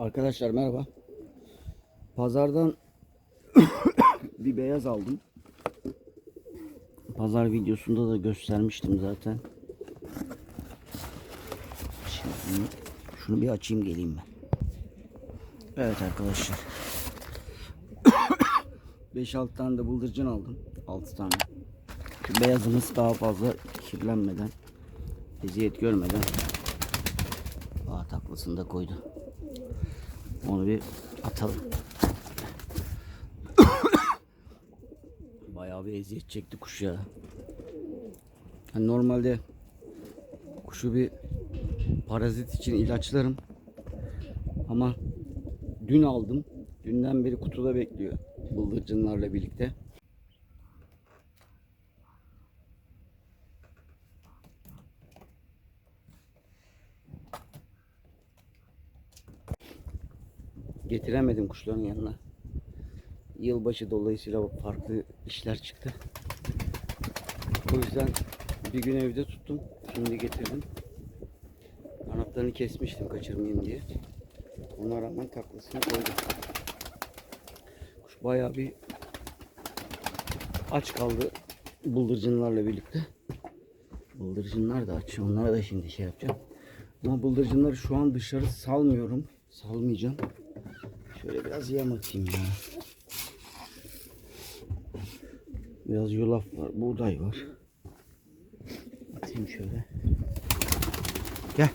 Arkadaşlar merhaba. Pazardan bir beyaz aldım. Pazar videosunda da göstermiştim zaten. Şimdi şunu bir açayım geleyim ben. Evet arkadaşlar. 5-6 tane de bıldırcın aldım. 6 tane. Şu beyazımız daha fazla kirlenmeden, eziyet görmeden Aa taklasını da koydu. Onu bir atalım. Bayağı bir eziyet çekti kuş ya. Hani normalde kuşu bir parazit için ilaçlarım. Ama dün aldım. Dünden beri kutuda bekliyor. Bıldırcınlarla birlikte. Getiremedim kuşların yanına. Yılbaşı dolayısıyla farklı işler çıktı. O yüzden bir gün evde tuttum. Şimdi getirdim. Kanatlarını kesmiştim kaçırmayayım diye. Ona rağmen taklasını koydum. Kuş bayağı bir aç kaldı bıldırcınlarla birlikte. Bıldırcınlar da aç. Onlara da şimdi şey yapacağım. Ama bıldırcınları şu an dışarı salmıyorum. Salmayacağım. Şöyle biraz yem atayım ya. Biraz yulaf var, buğday var. Atayım şöyle. Gel.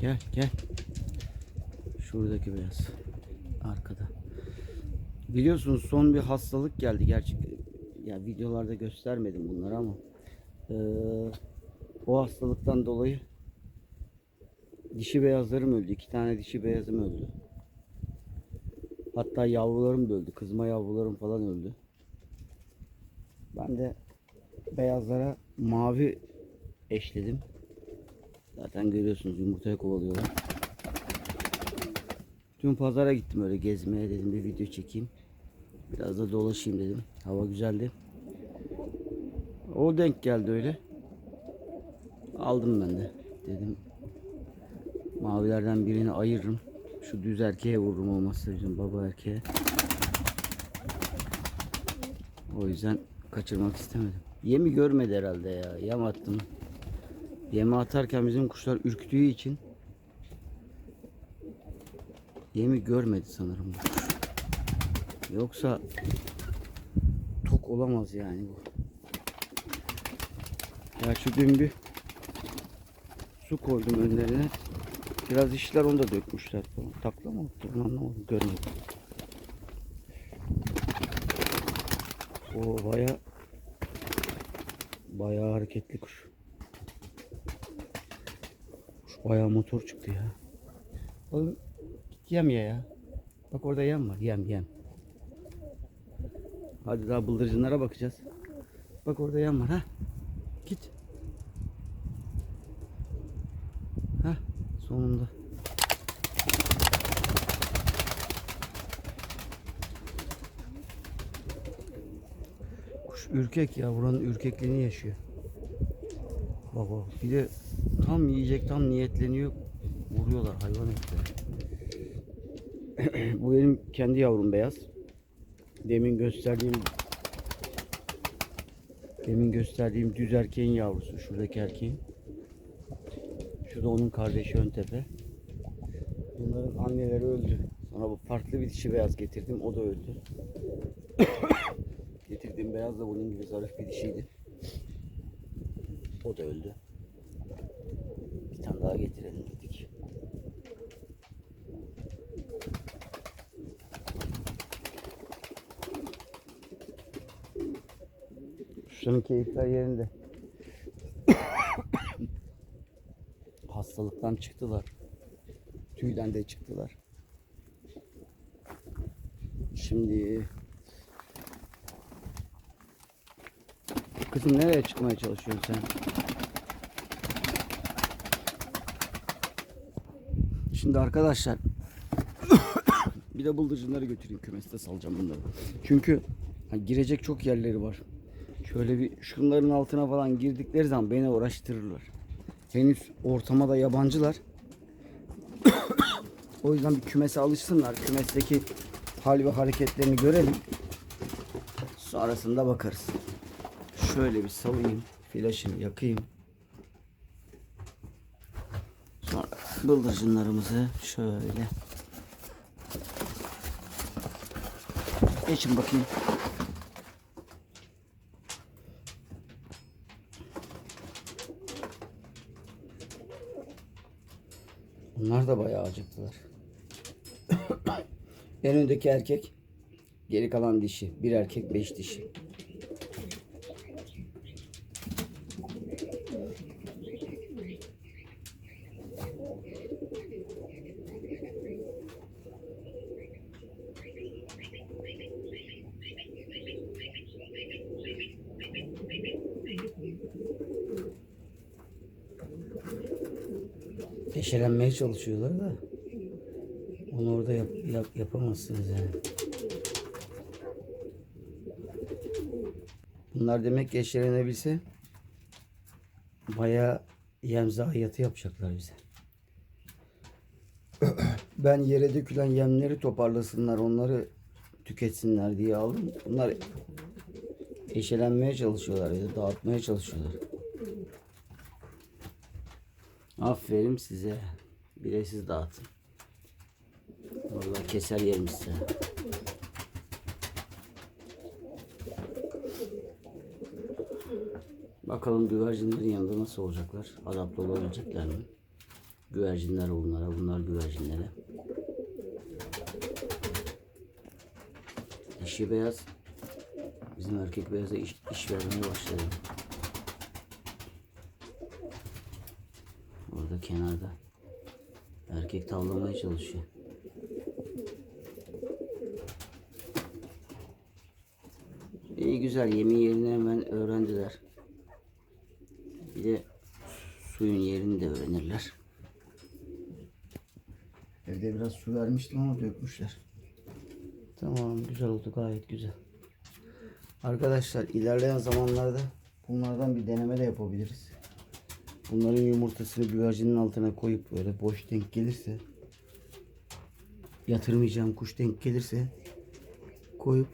Gel, gel. Şuradaki beyaz. Arkada. Biliyorsunuz son bir hastalık geldi gerçek. Ya videolarda göstermedim bunları ama ee, o hastalıktan dolayı dişi beyazlarım öldü. İki tane dişi beyazım öldü. Hatta yavrularım da öldü. Kızma yavrularım falan öldü. Ben de beyazlara mavi eşledim. Zaten görüyorsunuz yumurtaya kovalıyorlar. Dün pazara gittim öyle gezmeye dedim bir video çekeyim. Biraz da dolaşayım dedim. Hava güzeldi. O denk geldi öyle. Aldım ben de. Dedim mavilerden birini ayırırım. Şu düz erkeğe vururum olmazsa bizim baba erkeğe. O yüzden kaçırmak istemedim. Yemi görmedi herhalde ya. Yem attım. Yemi atarken bizim kuşlar ürktüğü için yemi görmedi sanırım. Yoksa tok olamaz yani bu. Ya şu dün bir su koydum önlerine. Biraz işler onu da dökmüşler. Takla mı attı anlamadım. Görmedim. O baya baya hareketli kuş. Kuş baya motor çıktı ya. Oğlum yem ye ya. Bak orada yem var. Yem yem. Hadi daha bıldırcınlara bakacağız. Bak orada yem var ha. Git. Ha sonunda. Kuş ürkek ya buranın ürkekliğini yaşıyor. Bak bak bir de tam yiyecek tam niyetleniyor. Vuruyorlar hayvan etleri. Bu benim kendi yavrum beyaz. Demin gösterdiğim Demin gösterdiğim düz erkeğin yavrusu. Şuradaki erkeğin. Şurada onun kardeşi ön tepe. Bunların anneleri öldü. Sonra bu farklı bir dişi beyaz getirdim. O da öldü. Getirdiğim beyaz da bunun gibi zarif bir dişiydi. O da öldü. Bir tane daha getirelim dedik. Kuşların keyifler yerinde. Hastalıktan çıktılar. Tüyden de çıktılar. Şimdi Kızım nereye çıkmaya çalışıyorsun sen? Şimdi arkadaşlar bir de bıldırcınları götüreyim kümeste salacağım bunları. Çünkü ha, girecek çok yerleri var. Şöyle bir şunların altına falan girdikleri zaman beni uğraştırırlar. Henüz ortama da yabancılar. o yüzden bir kümese alışsınlar. Kümesteki hal ve hareketlerini görelim. Sonrasında bakarız. Şöyle bir salayım. Flaşını yakayım. Sonra bıldırcınlarımızı şöyle geçin bakayım. Bunlar da bayağı acıktılar. en öndeki erkek, geri kalan dişi. Bir erkek, beş dişi. Eşelenmeye çalışıyorlar da onu orada yap, yap- yapamazsınız yani. Bunlar demek ki eşelenebilse bayağı yem zayiatı yapacaklar bize. ben yere dökülen yemleri toparlasınlar, onları tüketsinler diye aldım. Bunlar eşelenmeye çalışıyorlar ya da dağıtmaya çalışıyorlar. Aferin size. Bire siz dağıtın. Vallahi keser yerim size. Bakalım güvercinlerin yanında nasıl olacaklar? Adapte olabilecekler mi? Güvercinler onlara, bunlar güvercinlere. Dişi beyaz bizim erkek beyaza iş, iş vermeye başladı. Orada kenarda. Erkek tavlamaya çalışıyor. İyi güzel yemin yerini hemen öğrendiler. Bir de suyun yerini de öğrenirler. Evde biraz su vermiştim ama dökmüşler. Tamam güzel oldu gayet güzel. Arkadaşlar ilerleyen zamanlarda bunlardan bir deneme de yapabiliriz. Bunların yumurtasını güvercinin altına koyup böyle boş denk gelirse yatırmayacağım kuş denk gelirse koyup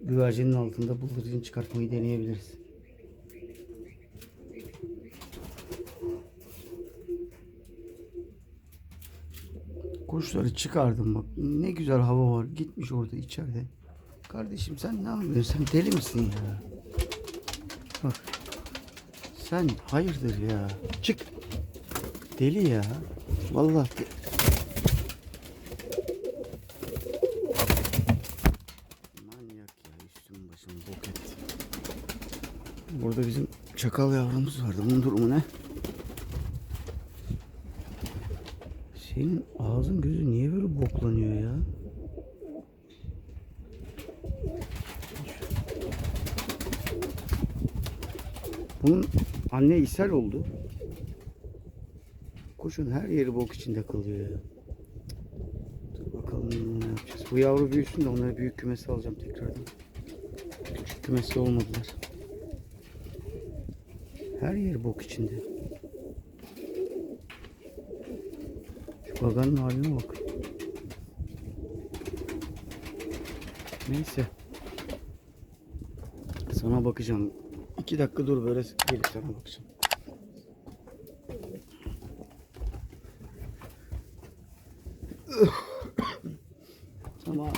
güvercinin altında bıldırcın çıkartmayı deneyebiliriz. Kuşları çıkardım bak. Ne güzel hava var. Gitmiş orada içeride. Kardeşim sen ne yapıyorsun? Sen deli misin ya? Bak. Sen hayırdır ya? Çık. Deli ya. Vallahi Manyak ya üstüm başım bok etti. Burada bizim çakal yavrumuz vardı. Bunun durumu ne? Senin ağzın gözü niye böyle boklanıyor ya? Bunun anne ishal oldu. Kuşun her yeri bok içinde kalıyor. Dur bakalım ne yapacağız. Bu yavru büyüsün de onları büyük kümese alacağım tekrardan. Küçük kümeste olmadılar. Her yeri bok içinde. Şu gaganın haline bak. Neyse. Sana bakacağım. İki dakika dur böyle gelip sana bakacağım. Tamam.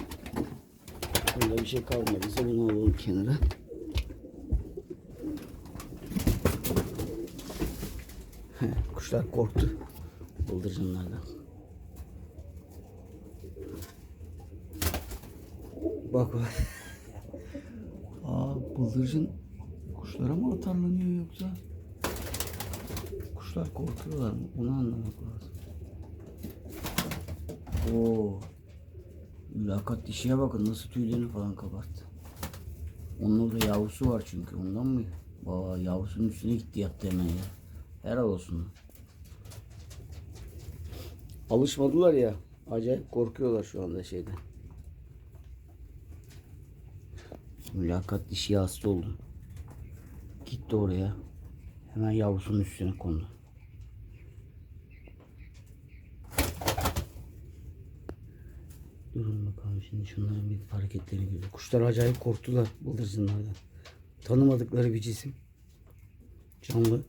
Bunda bir şey kalmadıysa bunu alalım kenara. Kuşlar korktu. Bıldırcınlardan. Bak bak. Aa bıldırcın kuşlara mı atarlanıyor yoksa? Kuşlar korkuyorlar mı? Onu anlamak lazım. Oo. Mülakat dişiye bakın nasıl tüylerini falan kabarttı. Onun orada yavrusu var çünkü ondan mı? Aa, yavrusunun üstüne gitti yattı hemen ya. Helal olsun. Alışmadılar ya. Acayip korkuyorlar şu anda şeyden. Mülakat dişi hasta oldu. Gitti oraya. Hemen yavrusunun üstüne kondu. Durun bakalım şimdi şunların bir hareketlerini görüyor. Kuşlar acayip korktular bıldırcınlardan. Tanımadıkları bir cisim. Canlı.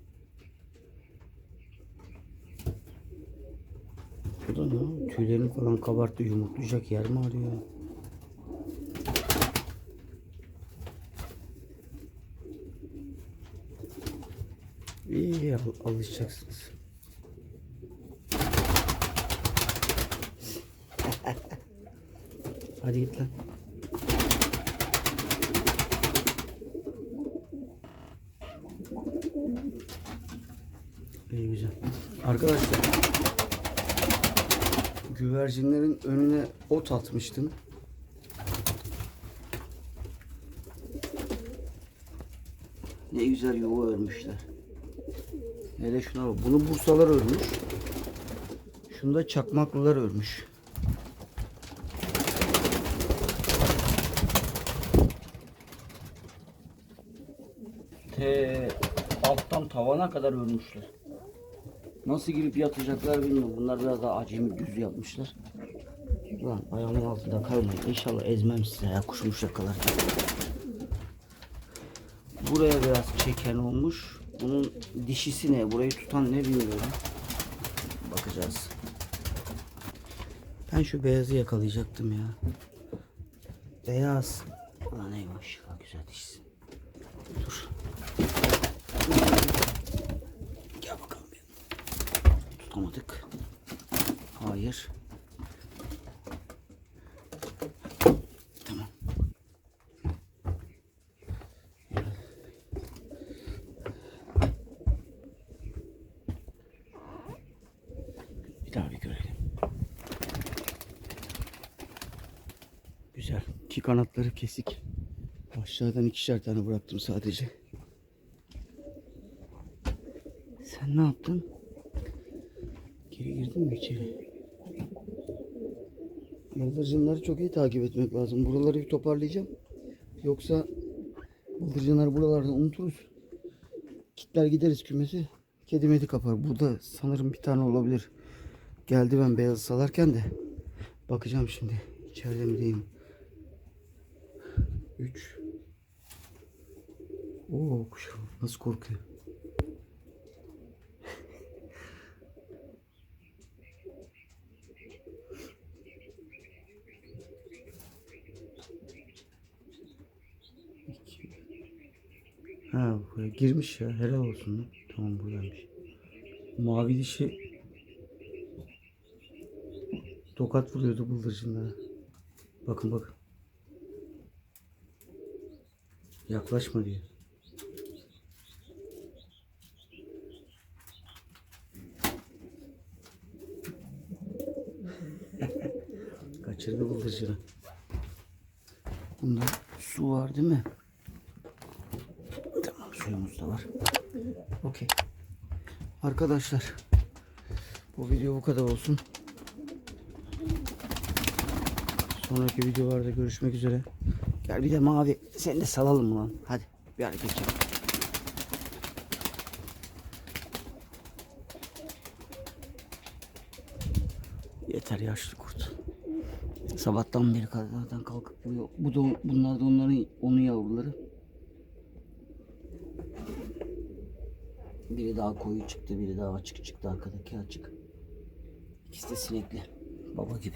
Bu da ne? Tüylerini falan kabarttı. Yumurtlayacak yer mi arıyor? İyi al- alışacaksınız. Hadi git lan. İyi güzel. Arkadaşlar güvercinlerin önüne ot atmıştım. Ne güzel yuva örmüşler. Hele şuna bak. Bunu Bursalar örmüş. Şunu da Çakmaklılar örmüş. Te alttan tavana kadar örmüşler. Nasıl girip yatacaklar bilmiyorum. Bunlar biraz daha acemi düz yapmışlar. Ulan ayağımın altında kalmayın. İnşallah ezmem size ya kuşmuş yakalarken. Buraya biraz çeken olmuş. Bunun dişisi ne? Burayı tutan ne bilmiyorum. Bakacağız. Ben şu beyazı yakalayacaktım ya. Beyaz. Ulan eyvah güzel dişisi. Dur. Gel bakalım. Tutamadık. Hayır. Tamam. Bir daha bir görelim. İki kanatları kesik. Aşağıdan ikişer tane bıraktım sadece. Sen ne yaptın? Geri girdin mi içeri? Bıldırcınları çok iyi takip etmek lazım. Buraları bir toparlayacağım. Yoksa bıldırcınları buralarda unuturuz. Kitler gideriz kümesi. Kedi medi kapar. Burada sanırım bir tane olabilir. Geldi ben beyaz salarken de. Bakacağım şimdi. İçeride mi değil mi? 3 Oo kuş nasıl korkuyor. Ha buraya girmiş ya helal olsun lan. Tamam buradaymış. Mavi dişi tokat vuruyordu bıldırcınlara. Bakın bakın. Yaklaşma diyor. Kaçırdı bıldırcını. Bunda su var değil mi? Tamam suyumuz da var. Okey. Arkadaşlar bu video bu kadar olsun. Sonraki videolarda görüşmek üzere. Gel bir de mavi. Seni de salalım lan? Hadi bir hareket yap. Yeter yaşlı kurt. Sabahtan beri zaten kalkıp bu, bu da bunlar da onların onun yavruları. Biri daha koyu çıktı, biri daha açık çıktı. Arkadaki açık. İkisi de sinekli. Baba gibi.